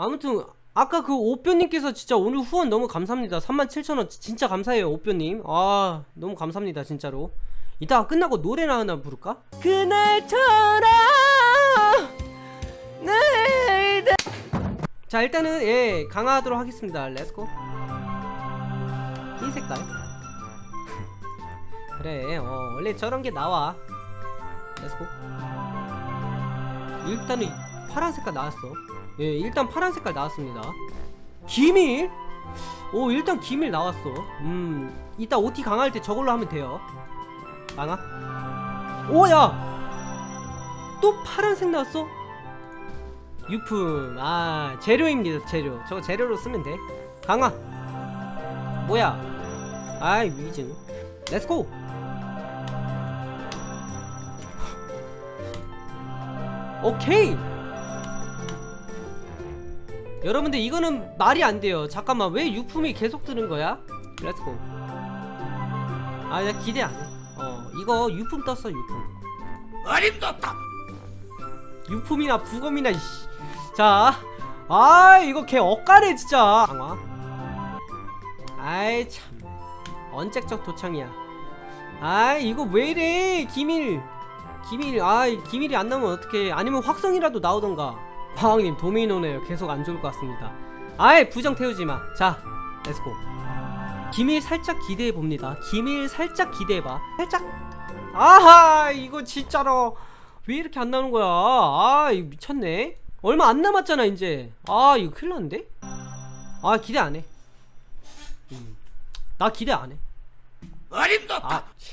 아무튼 아까 그 오뼈님께서 진짜 오늘 후원 너무 감사합니다. 37,000원 진짜 감사해요 오뼈님. 아 너무 감사합니다 진짜로. 이따가 끝나고 노래나 하나 부를까? 그날처럼 자 일단은 예 강화하도록 하겠습니다. 렛츠고 흰 색깔. 그래 어 원래 저런 게 나와. 렛츠고 일단은 파란 색깔 나왔어 예 일단 파란 색깔 나왔습니다. 기밀? 오 일단 기밀 나왔어. 음 이따 OT 강화할 때 저걸로 하면 돼요. 강화 오야! 또 파란색 나왔어? 유품. 아 재료입니다 재료. 저거 재료로 쓰면 돼. 강화! 뭐야? 아이 위즈. 렛츠고 오케이 여러분들 이거는 말이 안 돼요 잠깐만 왜 유품이 계속 뜨는 거야 렛츠고 아나 기대 안해 어 이거 유품 떴어 유품 어림도없다 유품이나 부검이나 이씨 자, 아 이거 걔 엇가네 진짜. 강화. 아이 참, 언제적 도창이야. 아 이거 왜 이래 기밀. 기밀, 아 기밀이 안 나오면 어떡해. 아니면 확성이라도 나오던가. 방황님 도미노네요. 계속 안 좋을 것 같습니다. 아이 부정 태우지 마. 자, 렛츠고. 기밀 살짝 기대해 봅니다. 기밀 살짝 기대해 봐. 살짝. 아하 이거 진짜로 왜 이렇게 안 나오는 거야? 아 이거 미쳤네. 얼마 안 남았잖아 이제. 아 이거 큰일 났는데? 아 기대 안 해. 음. 나 기대 안 해. 어림도 없다 아, 치.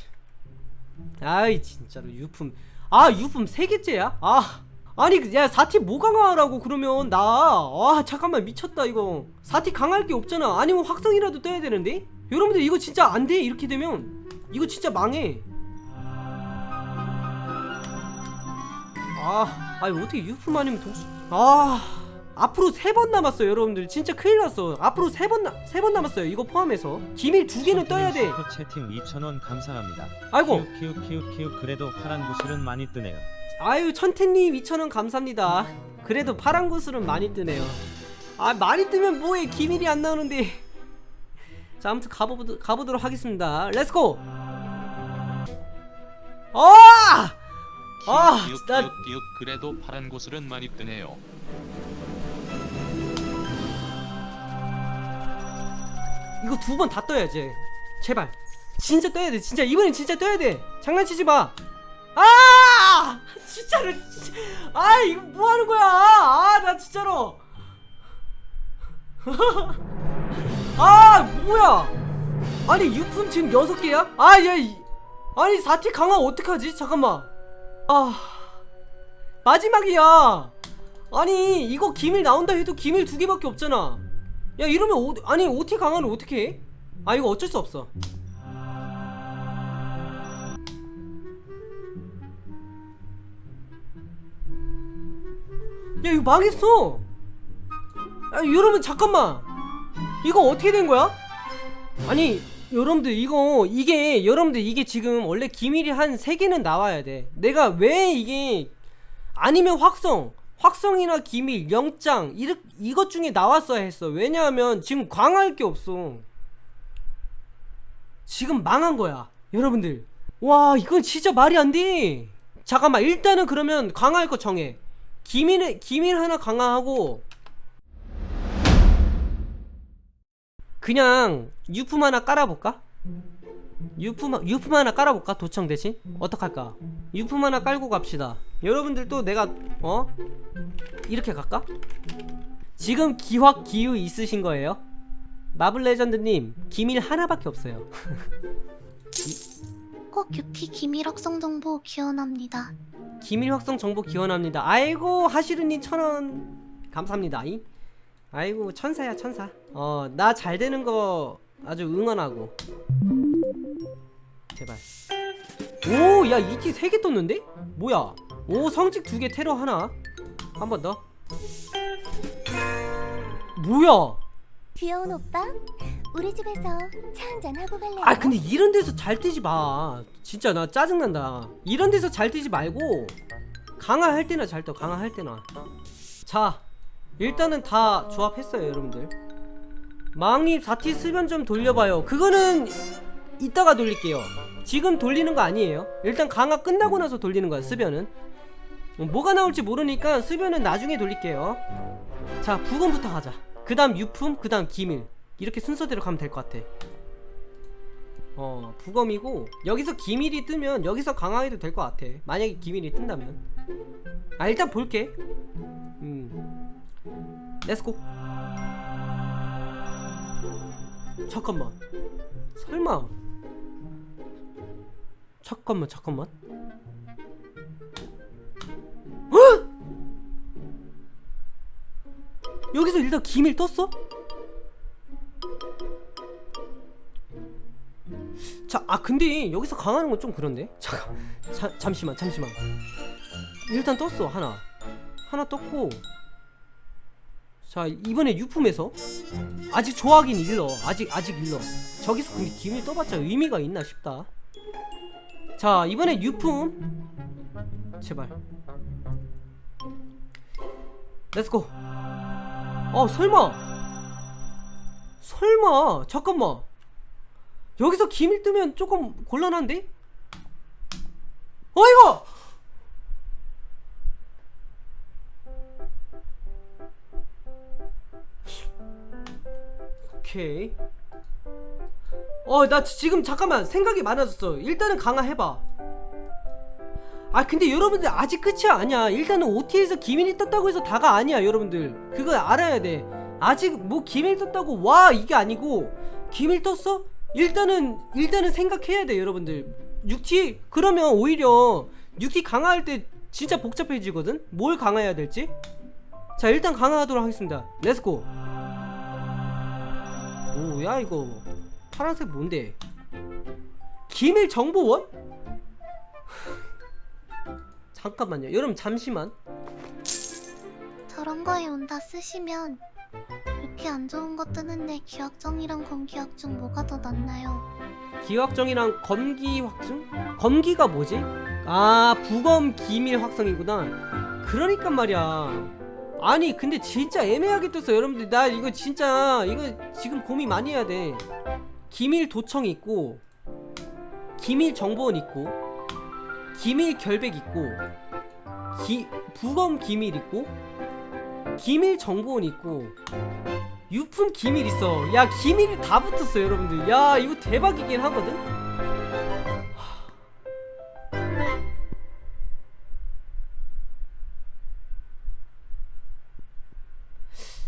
아이 진짜로 유품. 아 유품 세 개째야? 아 아니 그, 야 사티 뭐 강화하라고 그러면 나. 아 잠깐만 미쳤다 이거. 사티 강할 게 없잖아. 아니면 확성이라도 떠야 되는데? 여러분들 이거 진짜 안 돼. 이렇게 되면 이거 진짜 망해. 아, 아니 어떻게 유품 아니면 동수? 아, 앞으로 세 번 남았어요, 여러분들. 진짜 큰일 났어. 앞으로 세 번, 세 번 남았어요. 이거 포함해서 기밀 두 개는 떠야 돼. 슈퍼 채팅 2,000원 감사합니다. 아이고. 키우 키우 키우 키우 그래도 파란 구슬은 많이 뜨네요. 아유 천태님 2,000원 감사합니다. 그래도 파란 구슬은 많이 뜨네요. 아 많이 뜨면 뭐해 기밀이 안 나오는데. 자 아무튼 가보 가보도록 하겠습니다. 렛츠고. 아! 아, 기욱 나- 기욱 기욱 그래도 파란 구슬은 많이 뜨네요. 이거 두 번 다 떠야지. 제발. 진짜 떠야 돼. 진짜 이번엔 진짜 떠야 돼. 장난치지 마. 아! 진짜로. 진짜. 아, 이거 뭐 하는 거야? 아, 나 진짜로. 아, 뭐야? 아니, 유품 지금 여섯 개야? 아, 야, 이- 아니, 사티 강화 어떡하지? 잠깐만. 아. 마지막이야. 아니, 이거 기밀 나온다 해도 기밀 두 개밖에 없잖아. 야 이러면 오, 아니 OT 강화는 어떻게 해? 아 이거 어쩔 수 없어 야 이거 망했어. 야 여러분 잠깐만. 이거 어떻게 된 거야? 아니 여러분들 이거 이게 여러분들 이게 지금 원래 기밀이 한 3개는 나와야 돼. 내가 왜 이게 아니면 확성 확성이나 기밀 영장 이렇, 이것 중에 나왔어야 했어. 왜냐하면 지금 광할 게 없어. 지금 망한 거야 여러분들. 와 이건 진짜 말이 안돼. 잠깐만 일단은 그러면 강화할 거 정해 기밀 기밀 하나 강화하고 그냥 유품 하나 깔아볼까? 유품, 유품 하나 깔아볼까? 도청 대신? 어떡할까? 유품 하나 깔고 갑시다 여러분들도 내가 어? 이렇게 갈까? 지금 기확 기후 있으신 거예요? 마블 레전드님 기밀 하나밖에 없어요 꼭 유피 기밀 확성 정보 기원합니다. 기밀 확성 정보 기원합니다. 아이고 하시르님 천원. 감사합니다. 이. 아이고 천사야 천사. 어 나 잘 되는 거 아주 응원하고. 제발. 오 야 이티 3개 떴는데? 뭐야? 오 성직 2개 테러 하나? 한 번 더. 뭐야? 귀여운 오빠, 우리 집에서 차 한잔 하고 갈래요? 아 근데 이런 데서 잘 뛰지 마. 진짜 나 짜증난다. 이런 데서 잘 뛰지 말고 강화할 때나 잘떠 강화할 때나. 자 일단은 다 조합했어요 여러분들. 망님 4T 수변 좀 돌려봐요. 그거는 이따가 돌릴게요. 지금 돌리는 거 아니에요. 일단 강화 끝나고 나서 돌리는 거야 수변은. 어, 뭐가 나올지 모르니까 수변은 나중에 돌릴게요. 자 부검부터 가자. 그 다음 유품 그 다음 기밀 이렇게 순서대로 가면 될 것 같아. 어 부검이고 여기서 기밀이 뜨면 여기서 강화해도 될 것 같아. 만약에 기밀이 뜬다면. 아 일단 볼게. 음. 렛츠고 잠깐만. 설마. 잠깐만 잠깐만. 헉! 여기서 일단 기밀 떴어? 자, 아 근데 여기서 강하는 건 좀 그런데? 잠깐, 자, 잠시만, 잠시만. 일단 떴어 하나, 하나 떴고. 자 이번에 유품에서 아직 좋아하긴 일러, 아직 아직 일러. 저기서 근데 기밀 떠봤자 의미가 있나 싶다. 자 이번에 유품, 제발. 렛츠고. 어 설마, 설마 잠깐만. 여기서 기밀 뜨면 조금 곤란한데? 어 이거! 오케이. 어나 지금 잠깐만 생각이 많아졌어. 일단은 강화 해봐. 아 근데 여러분들 아직 끝이 아니야. 일단은 OT에서 기밀이 떴다고 해서 다가 아니야 여러분들. 그거 알아야 돼. 아직 뭐 기밀 떴다고 와 이게 아니고. 기밀 떴어? 일단은 일단은 생각해야 돼 여러분들. 6T 그러면 오히려 6T 강화할 때 진짜 복잡해지거든? 뭘 강화해야 될지? 자 일단 강화하도록 하겠습니다. 렛츠고 뭐야 이거. 파란색 뭔데? 기밀 정보원? 잠깐만요. 여러분 잠시만. 저런 거에 온다 쓰시면 이렇게 안 좋은 거 뜨는데 기확정이랑 검기확 중 뭐가 더 낫나요? 기확정이랑 검기 확증? 검기가 뭐지? 아 부검 기밀 확성이구나 그러니까 말이야 아니 근데 진짜 애매하게 떴어 여러분들 나 이거 진짜 이거 지금 고민 많이 해야 돼 기밀 도청 있고 기밀 정보원 있고 기밀 결백 있고 기, 부검 기밀 있고 기밀 정보원 있고 유품 기밀 있어. 야 기밀이 다 붙었어 여러분들. 야 이거 대박이긴 하거든?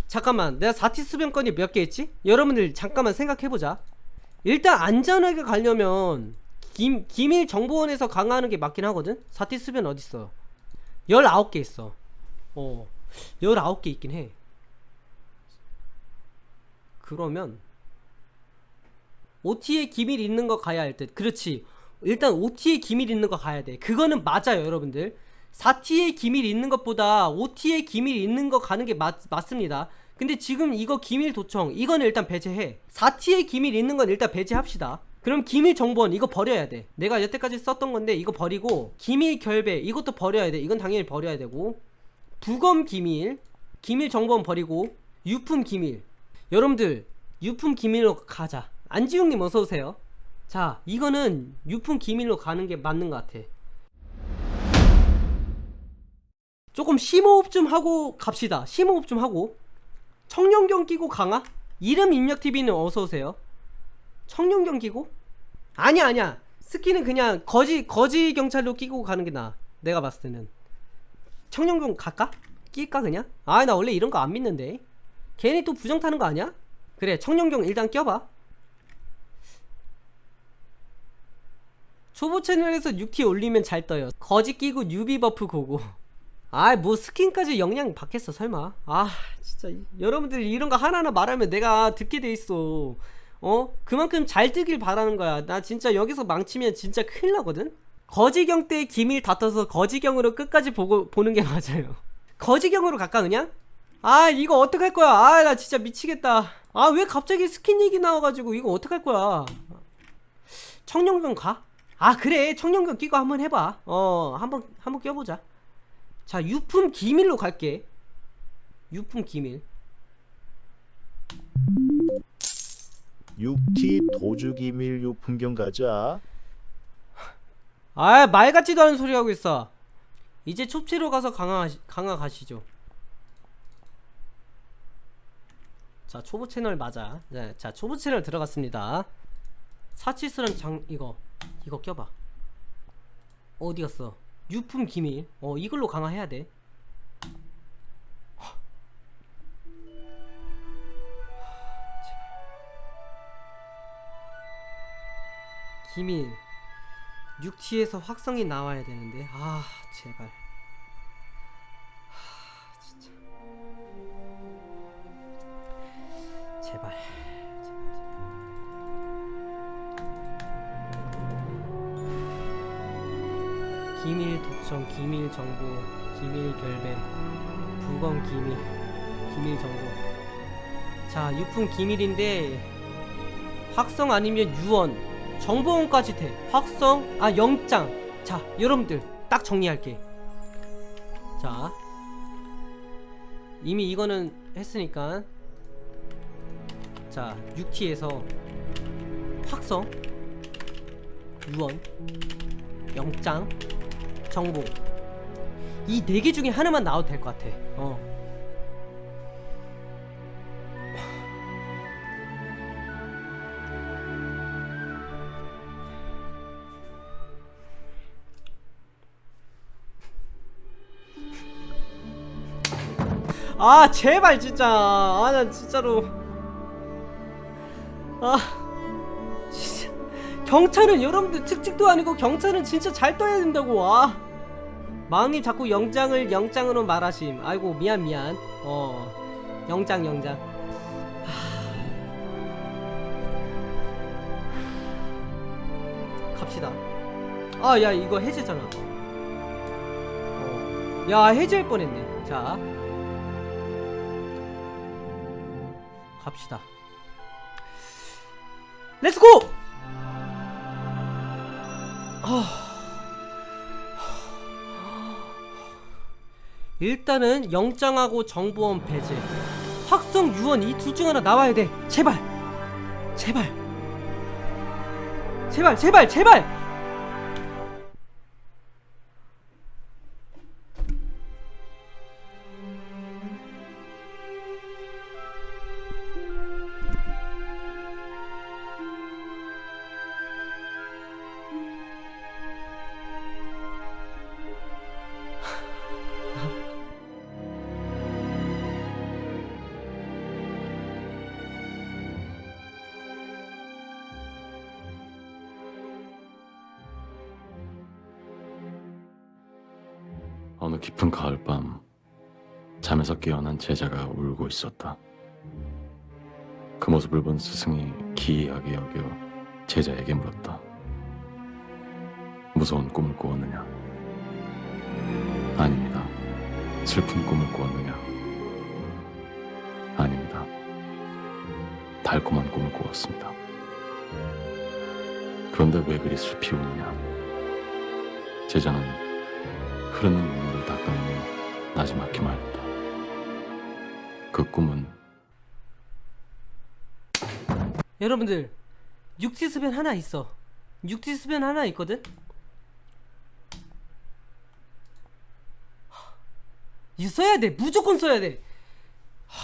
잠깐만 내가 4T 수변권이 몇 개 있지? 여러분들 잠깐만 생각해보자. 일단 안전하게 가려면 김, 기밀 정보원에서 강화하는 게 맞긴 하거든? 4T 수변 어딨어? 19개 있어. 어 19개 있긴 해 그러면 OT에 기밀 있는 거 가야 할 듯. 그렇지. 일단 OT에 기밀 있는 거 가야 돼. 그거는 맞아요, 여러분들. 4T에 기밀 있는 것보다 OT에 기밀 있는 거 가는 게 맞, 맞습니다. 근데 지금 이거 기밀 도청 이거는 일단 배제해. 4T에 기밀 있는 건 일단 배제합시다. 그럼 기밀 정보원 이거 버려야 돼. 내가 여태까지 썼던 건데 이거 버리고 기밀 결배 이것도 버려야 돼. 이건 당연히 버려야 되고 부검 기밀, 기밀 정보원 버리고 유품 기밀. 여러분들 유품 기밀로 가자. 안지용님 어서 오세요. 자, 이거는 유품 기밀로 가는 게 맞는 것 같아. 조금 심호흡 좀 하고 갑시다. 심호흡 좀 하고. 청룡경 끼고 강화? 이름 입력 TV는 어서 오세요. 청룡경 끼고? 아니야, 아니야. 스키는 그냥 거지 거지 경찰로 끼고 가는 게 나아. 내가 봤을 때는. 청룡경 갈까? 낄까 그냥? 아, 나 원래 이런 거 안 믿는데. 괜히 또 부정 타는 거 아니야? 그래, 청룡경 일단 껴봐. 초보 채널에서 6T 올리면 잘 떠요. 거지 끼고 뉴비 버프 고고. 아, 뭐 스킨까지 영향 받겠어, 설마. 아, 진짜 이- 여러분들 이런 거 하나하나 말하면 내가 듣게 돼 있어. 어? 그만큼 잘 뜨길 바라는 거야. 나 진짜 여기서 망치면 진짜 큰일 나거든. 거지경 때 기밀 다 떠서 거지경으로 끝까지 보고 보는 게 맞아요. 거지경으로 갈까 그냥? 아, 이거 어떡할 거야? 아, 나 진짜 미치겠다. 아, 왜 갑자기 스킨 얘기 나와가지고 이거 어떡할 거야? 청룡경 가? 아 그래 청룡경 끼고 한번 해봐 어 한번 한번 껴보자 자 유품 기밀로 갈게 유품 기밀 6T 도주기밀 유품경 가자. 아 말 같지도 않은 소리 하고 있어. 이제 촉치로 가서 강화 강화 가시죠. 자 초보 채널 맞아. 네, 자 초보 채널 들어갔습니다. 사치스랑 장 이거 이거 껴봐. 어디 갔어? 유품 기밀. 어 이걸로 강화해야 돼. 기밀 6T에서 확성이 나와야 되는데. 아 제발. 하, 진짜. 제발. 제발 제발. 기밀 도청 기밀 정보 기밀 결배 부검 기밀 기밀 정보. 자 유품 기밀인데 확성 아니면 유언 정보원까지 돼. 확성 아 영장. 자 여러분들 딱 정리할게 자 이미 이거는 했으니까. 자 6T에서 확성 유언 영장 정보. 이 네 개 중에 하나만 나와도 될 것 같아. 어 아 제발 진짜. 아 난 진짜로. 아 진짜. 경찰은 여러분들 특직도 아니고 경찰은 진짜 잘 떠야 된다고 아 마왕님 자꾸 영장을 영장으로 말하심. 아이고 미안 미안. 어 영장 영장. 하... 갑시다. 아 야 이거 해제잖아. 어. 야 해제할 뻔했네. 자 갑시다. 렛츠고! 일단은 영장하고 정보원 배제, 확성 유언 이 둘 중 하나 나와야 돼. 제발, 제발, 제발, 제발, 제발. 깊은 가을밤 잠에서 깨어난 제자가 울고 있었다. 그 모습을 본 스승이 기이하게 여겨 제자에게 물었다. 무서운 꿈을 꾸었느냐? 아닙니다. 슬픈 꿈을 꾸었느냐? 아닙니다. 달콤한 꿈을 꾸었습니다. 그런데 왜 그리 슬피 우느냐? 제자는 흐르는 닦아내며 나지막히 말했다. 그 꿈은 여러분들 육지 습변 하나 있어. 육지 습변 하나 있거든. 이거 써야 돼. 무조건 써야 돼. 하,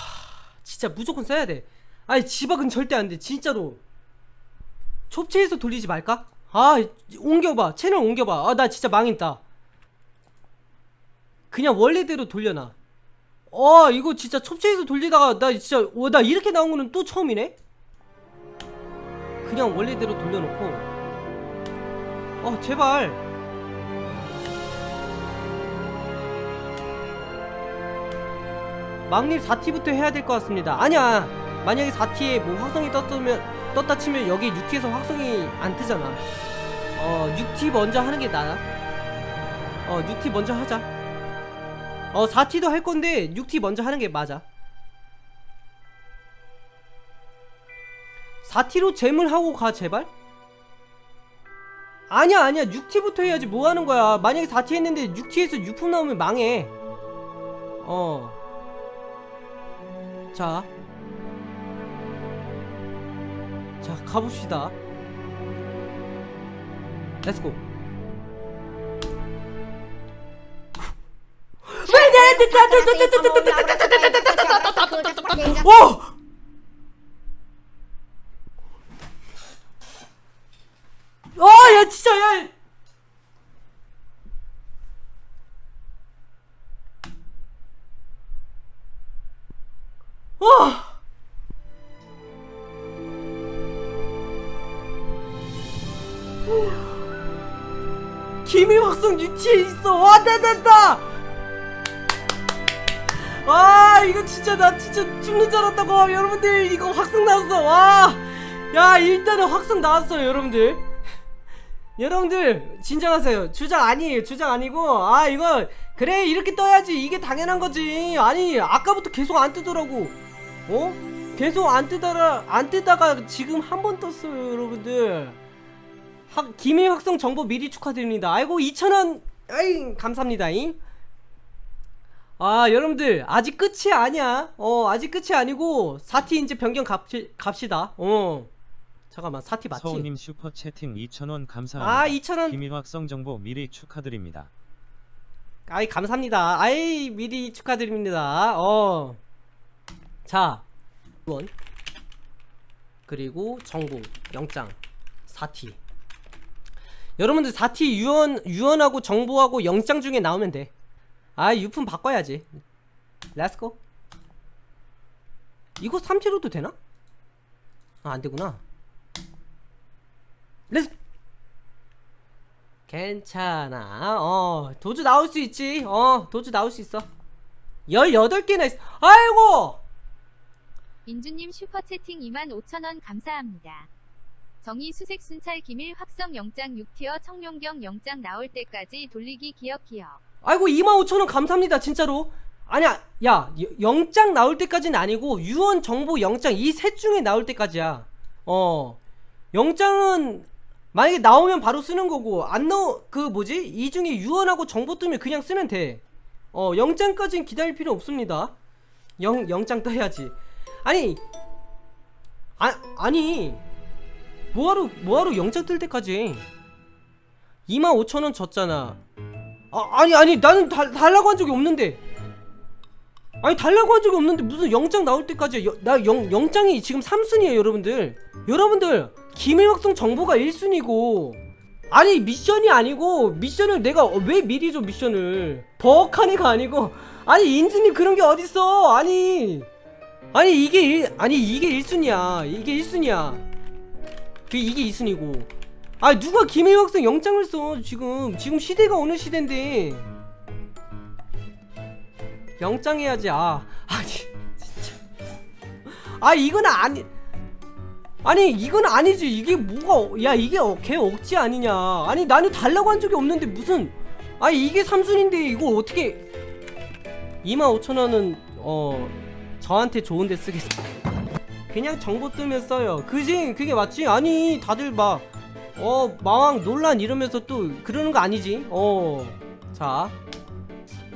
진짜 무조건 써야 돼. 아니 지박은 절대 안 돼. 진짜로. 촉체에서 돌리지 말까? 아 옮겨봐. 채널 옮겨봐. 아 나 진짜 망했다. 그냥 원래대로 돌려놔. 어 이거 진짜 촉체에서 돌리다가 나 진짜 어, 나 이렇게 나온 거는 또 처음이네. 그냥 원래대로 돌려놓고. 어 제발. 막립 4T부터 해야 될 것 같습니다. 아니야. 만약에 4T에 뭐 확성이 떴으면 떴다 치면 여기 6T에서 확성이 안 뜨잖아. 어 6T 먼저 하는 게 나아. 어 6T 먼저 하자 어 4T도 할 건데 6T 먼저 하는 게 맞아 4T로 잼을 하고 가 제발 아니야 아니야 6T부터 해야지 뭐 하는 거야 만약에 4T 했는데 6T에서 유품 나오면 망해 어 자. 자, 가봅시다. 렛츠고. 오! 아, 야, 진짜, 야! 와! 기밀 확성 유티에 있어. 와, 됐다! 와, 진짜 나 진짜 죽는 줄 알았다고. 여러분들, 이거 확성 나왔어. 와! 야, 일단은 확성 나왔어요, 여러분들. 여러분들, 진정하세요. 주장 아니에요. 주장 아니고. 아, 이거 그래, 이렇게 떠야지. 이게 당연한 거지. 아니, 아까부터 계속 안 뜨더라고. 어? 계속 안 뜨다가 안 뜨다가 지금 한 번 떴어요, 여러분들. 학, 기밀 확성 정보 미리 축하드립니다. 아이고 2,000원. 아이, 감사합니다 잉. 아, 여러분들 아직 끝이 아니야. 어, 아직 끝이 아니고 사티 이제 변경 갑시, 갑시다. 어. 잠깐만. 사티 맞지? 서우님 슈퍼 채팅 2,000원 감사합니다. 아, 2,000원. 기밀 확성 정보 미리 축하드립니다. 아이 감사합니다. 아이 미리 축하드립니다. 어. 자, 원 그리고 정보 영장 사티. 여러분들 사티 유언 유언하고 정보하고 영장 중에 나오면 돼. 아 유품 바꿔야지. 렛츠고. 이거 3티로도 되나? 아 안되구나. 렛츠 괜찮아. 어, 도주 나올 수 있지. 어, 도주 나올 수 있어. 18개나 있어. 아이고! 민주님 슈퍼채팅 25,000원 감사합니다. 정의 수색 순찰 기밀 확성 영장 6티어 청룡경 영장 나올 때까지 돌리기 기억 기억. 아이고, 25,000원 감사합니다. 진짜로. 아니야, 야, 여- 영장 나올 때까지는 아니고, 유언 정보 영장 이 셋 중에 나올 때까지야. 어. 영장은, 만약에 나오면 바로 쓰는 거고, 안 나오, 그 뭐지? 이 중에 유언하고 정보 뜨면 그냥 쓰면 돼. 어, 영장까지는 기다릴 필요 없습니다. 영, 영장 떠야지. 아니, 아, 아니, 뭐하러, 뭐하러 영장 뜰 때까지 25,000원 줬잖아. 아, 아니, 아니, 나는 달, 달라고 한 적이 없는데. 아니, 달라고 한 적이 없는데, 무슨 영장 나올 때까지, 여, 나 영, 영장이 지금 3순위에요, 여러분들. 여러분들, 기밀 확성 정보가 1순위고, 아니, 미션이 아니고, 미션을 내가 어, 왜 미리 줘, 미션을. 버럭한 애가 아니고, 아니, 인준이 그런 게 어딨어, 아니. 아니, 이게, 일, 아니, 이게 1순위야. 이게 1순위야. 그, 이게 2순위고. 아 누가 김해 학생 영장을 써 지금. 지금 시대가 어느 시대인데. 영장 해야지 아. 아니 진짜. 아 이건 아니 아니 이건 아니지. 이게 뭐가 야 이게 어, 개 억지 아니냐. 아니 나는 달라고 한 적이 없는데 무슨. 아니 이게 삼순인데 이거 어떻게. 25,000원은 어 저한테 좋은데 쓰겠습니다 그냥 정보 뜨면 써요. 그지? 그게 맞지? 아니 다들 막 어 마왕 논란 이러면서 또 그러는 거 아니지? 어자.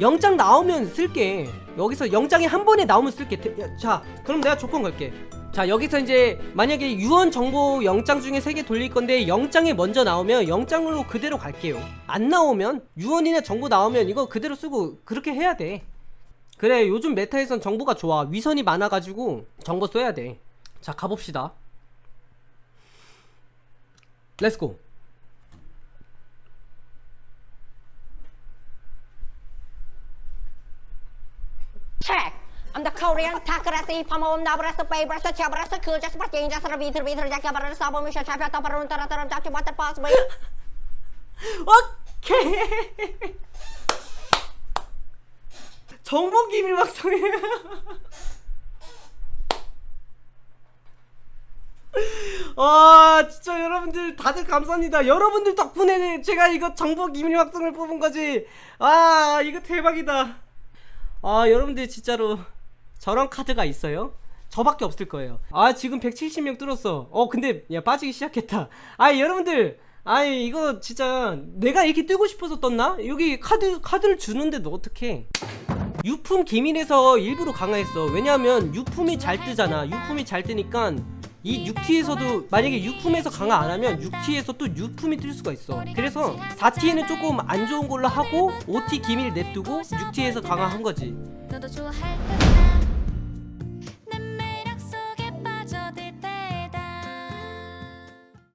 영장 나오면 쓸게. 여기서 영장이 한 번에 나오면 쓸게. 자 그럼 내가 조건 걸게. 자 여기서 이제 만약에 유언 정보 영장 중에 세 개 돌릴 건데 영장이 먼저 나오면 영장으로 그대로 갈게요. 안 나오면 유언이나 정보 나오면 이거 그대로 쓰고 그렇게 해야 돼. 그래 요즘 메타에선 정보가 좋아. 위선이 많아가지고 정보 써야 돼 자 가봅시다 렛츠고 Check. I'm the Korean change just repeat repeat just about sabo misha chapter top run tara tara just what the possible 오케이 정보 기밀 막성해 와 진짜 여러분들 다들 감사합니다. 여러분들 덕분에 제가 이거 정보 기밀 확성을 뽑은 거지. 아 이거 대박이다. 아 여러분들 진짜로 저런 카드가 있어요? 저밖에 없을 거예요. 아 지금 170명 뚫었어. 어 근데 야 빠지기 시작했다. 아 여러분들 아이 이거 진짜 내가 이렇게 뜨고 싶어서 떴나? 여기 카드 카드를 주는데 너 어떡해? 유품 기밀에서 일부러 강화했어. 왜냐하면 유품이 잘 뜨잖아. 유품이 잘 뜨니까 이 6T에서도 만약에 유품에서 강화 안 하면 6T에서 또 유품이 뜰 수가 있어. 그래서 4T는 조금 안 좋은 걸로 하고 5T 기밀 냅두고 6T에서 강화한 거지